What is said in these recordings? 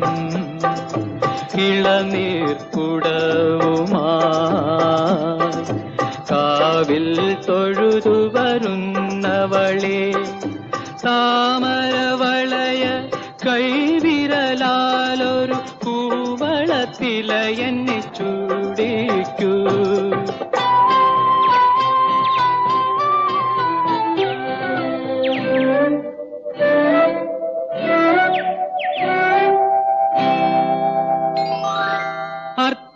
പ്രസാദവും ഇളനീർക്കുടവുമായി കാവിൽ തൊഴുതു വരുന്നവളെ കൈവിരലാലൊരു ചൂടിക്കൂ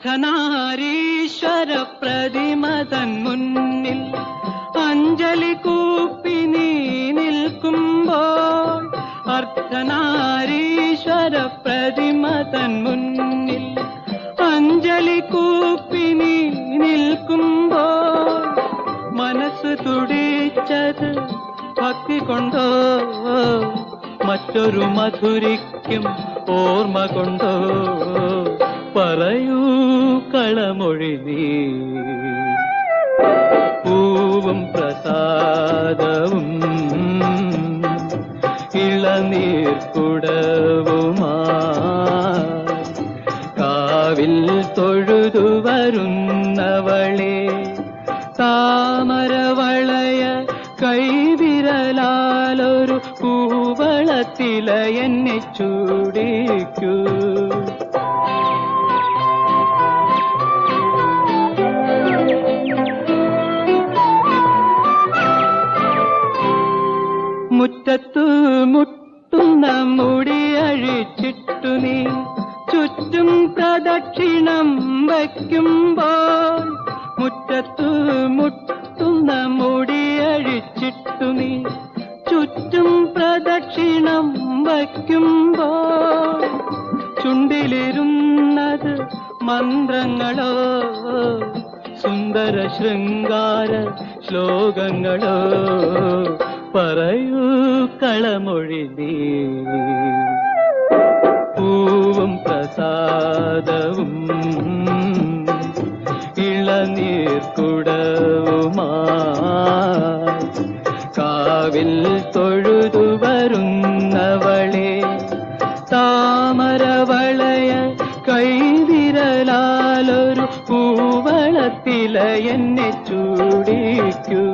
അർദ്ധനാരീശ്വര പ്രതിമതൻ മുന്നിൽ അഞ്ജലി കൂപ്പി നീ നിൽക്കുമ്പോൾ അർദ്ധനാരീശ്വര പ്രതിമതൻ മുന്നിൽ അഞ്ജലി കൂപ്പി നീ നിൽക്കുമ്പോൾ മനസ്സ് തുടിച്ചത് ഭക്തി കൊണ്ടോ? മറ്റൊരു മധുരിക്കും ഓർമ്മ കൊണ്ടോ? പറയൂ കളമൊഴി നീ. പൂവും പ്രസാദവും ഇളനീർക്കുടവുമായി കാവിൽ തൊഴുതു വരുന്നവളെ താമരവളയ കൈവിരലാലൊരു പൂവളത്തില എന്നെ ചൂടിക്കൂ. മുറ്റത്തു മുട്ടുന്ന മുടി അഴിച്ചിട്ടു നീ. ചുറ്റും പ്രദക്ഷിണം വയ്ക്കുമ്പോൾ മുറ്റത്തു മുട്ടുന്ന മുടി അഴിച്ചിട്ടു നീ. ചുറ്റും പ്രദക്ഷിണം വയ്ക്കുമ്പോൾ ചുണ്ടിലിരുന്നത് മന്ത്രങ്ങളോ സുന്ദര ശൃംഗാര ശ്ലോകങ്ങളോ പറയൂ കളമൊഴി പൂവും പ്രസാദവും ഇളനീർക്കുടവുമായി. കാവിൽ തൊഴുതു വരുന്നവളെ താമരവളയ കൈവിരലാലൊരു പൂവളത്തില എന്നെ ചൂടിക്കൂ.